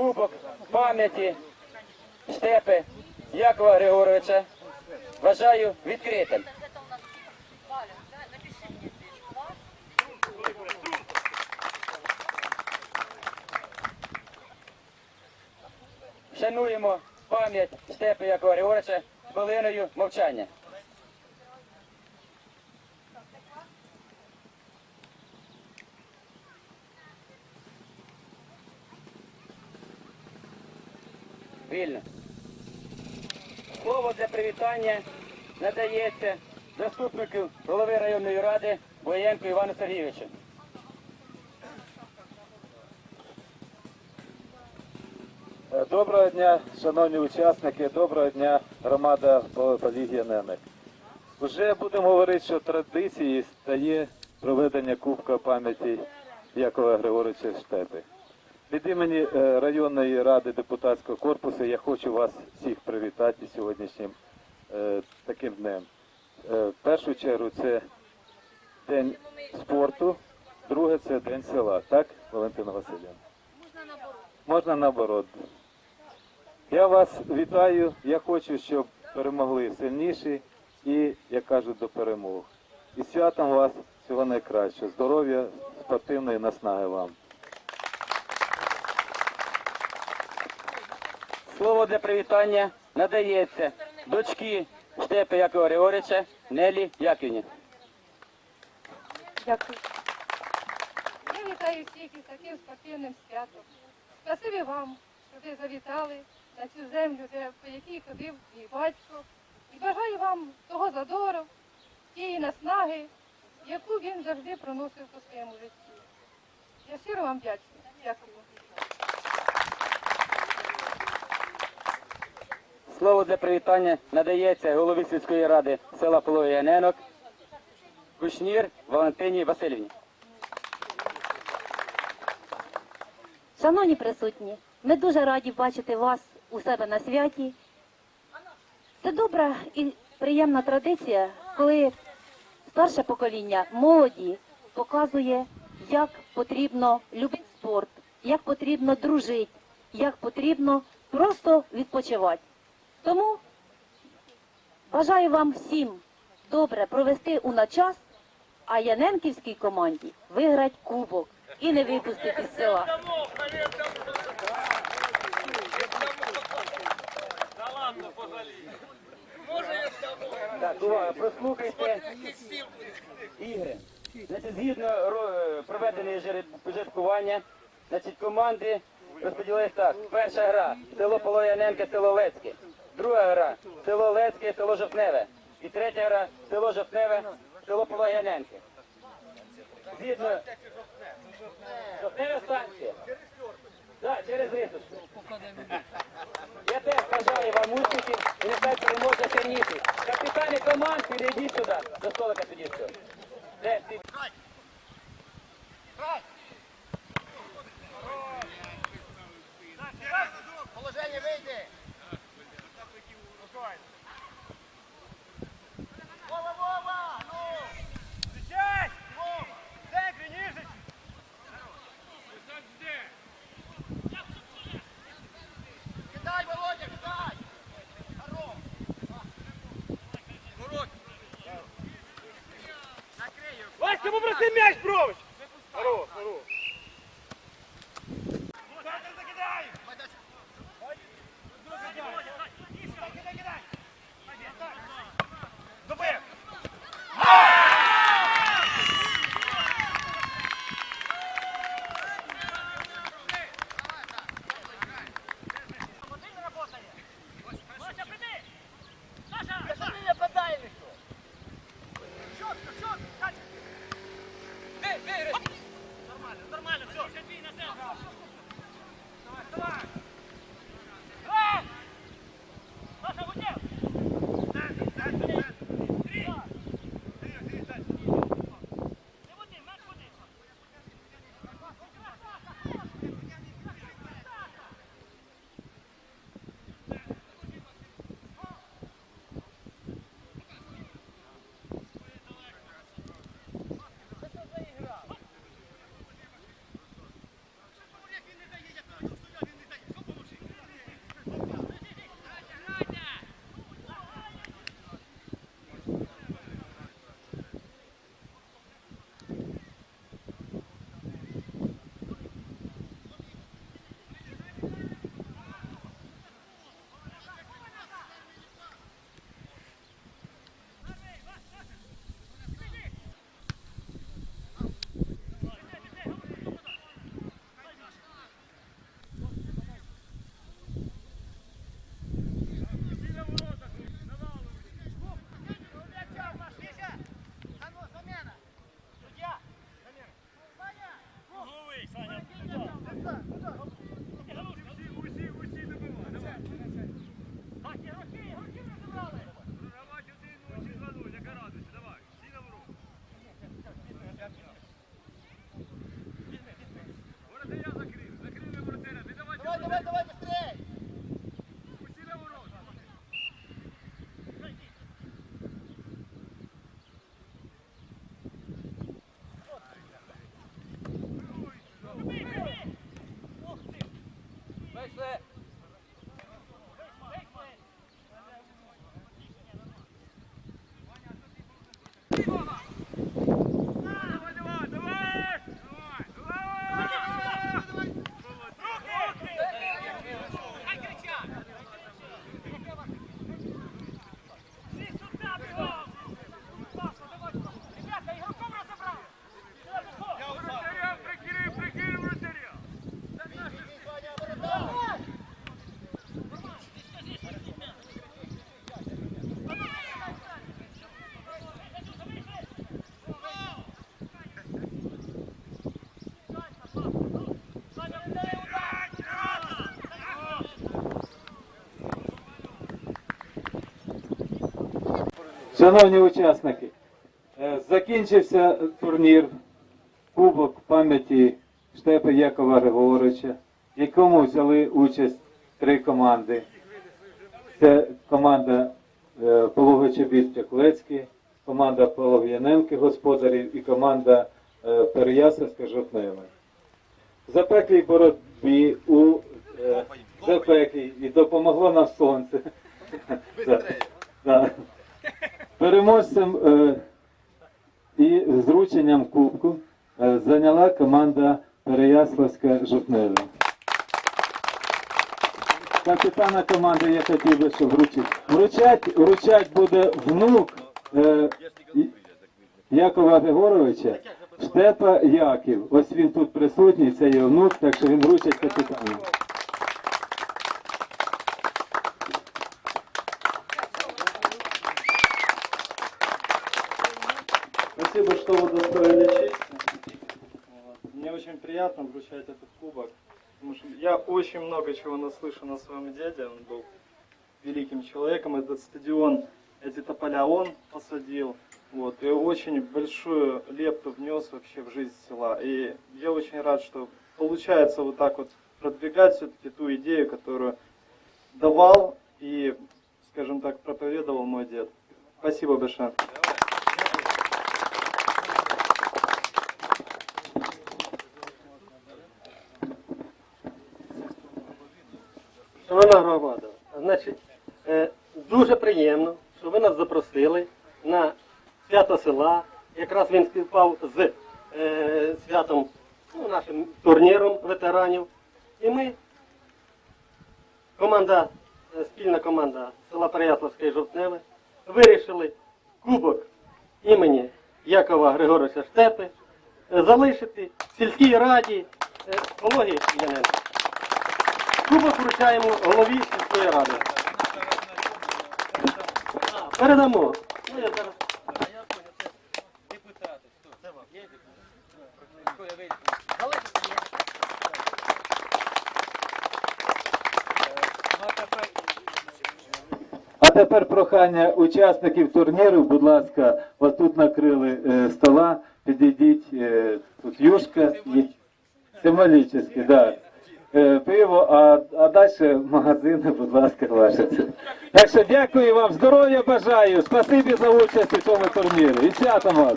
кубок пам'яті Штепи Якова Григоровича вважаю відкритим. Шануємо пам'ять Штепи Якова Григоровича хвилиною мовчання. Вільно. Слово для привітання надається заступнику голови районної ради Боєнку Івану Сергійовичу. Е, Доброго дня, шановні учасники, доброго дня, громада Полігія Ненек. Уже будемо говорити, що традицією стає проведення Кубка пам'яті Якова Григоровича Штепи. Від імені е, районної ради депутатського корпусу я хочу вас всіх привітати сьогоднішнім е, таким днем. Е, В першу чергу це День спорту, друге це День села. Так, Валентина Васильівна? Можна наоборот. Я вас вітаю. Я хочу, щоб перемогли сильніші і, як кажуть, до перемог. І святом вас всього найкращого. Здоров'я, спортивної наснаги вам. Слово для привітання надається дочки Штепи Якова Григоровича Нелі Яківні. Дякую. Я вітаю всіх із таким спортивним святом. Спасибі вам, що ви завітали на цю землю, де, по якій ходив мій батько. І бажаю вам того задору, тієї наснаги, яку він завжди проносив по своєму житті. Я щиро вам вдячна. Дякую. Слово для привітання надається голові сільської ради села Пологія Ненок Кушнір Валентині Васильівні. Шановні присутні, ми дуже раді бачити вас у себе на святі. Це добра і приємна традиція, коли старше покоління молоді показує, як потрібно любити спорт, як потрібно дружити, як потрібно просто відпочивати. Тому бажаю вам всім добре провести у на час, а Яненківській команді виграти кубок і не випустити з села. Прослухайте ігри. Значить, згідно ро- проведеної жеребкування, значить, команди розподілились так. Перша гра село Полояненке, село Лецьке. Друга гра село Лецьке, село Жовтневе. І третя гра село Жовтневе, село Полояненке. Згідно Жовтневе станція. Так, через рисочку. Я теж бажаю вам успіхів і нехай переможе сильніший. Капітани команд, підійдіть сюди, до столика сюди. Де всі? Положение вийди. Шановні учасники, е, закінчився турнір Кубок пам'яті Штепа Якова Григоровича, в якому взяли участь три команди. Це команда е, Пологочебіт Чаклецький, команда Полог'яненки господарів і команда е, Переяславська Жовтнева. В запеклій боротьбі у запеклій і допомогло нам сонце. Переможцем е, і з врученням кубку е, зайняла команда Переяславська Жовтнева. Капітана команди я хотів би, щоб вручити. Вручать, вручать буде внук е, Якова Григоровича, Штепа Яків. Ось він тут присутній, це його внук, так що він вручить капітану. Спасибо, что вы достоили чести. Мне очень приятно вручать этот кубок, потому что я очень много чего наслышан о своем дяде. Он был великим человеком. Этот стадион, эти тополя он посадил. Вот, и очень большую лепту внес вообще в жизнь села. И я очень рад, что получается вот так вот продвигать все-таки ту идею, которую давал и, скажем так, проповедовал мой дед. Спасибо большое. Шановна громада, значить, е, дуже приємно, що ви нас запросили на свято села. Якраз він співпав з е, святом, ну, нашим турніром ветеранів. І ми, команда, е, спільна команда села Переяславське і Жовтневе, вирішили кубок імені Якова Григоровича Штепи залишити в сільській раді Пологі Яненко. Кубок вручаємо голові сільської ради. Передамо. Ну. А тепер прохання учасників турніру, будь ласка, ось тут накрили е, стола, підійдіть, е, тут юшка, символічно, да. Е, пиво, а, а далі магазини, будь ласка, ваше. Так що дякую вам, здоров'я бажаю, спасибі за участь у цьому турнірі. І святом вас.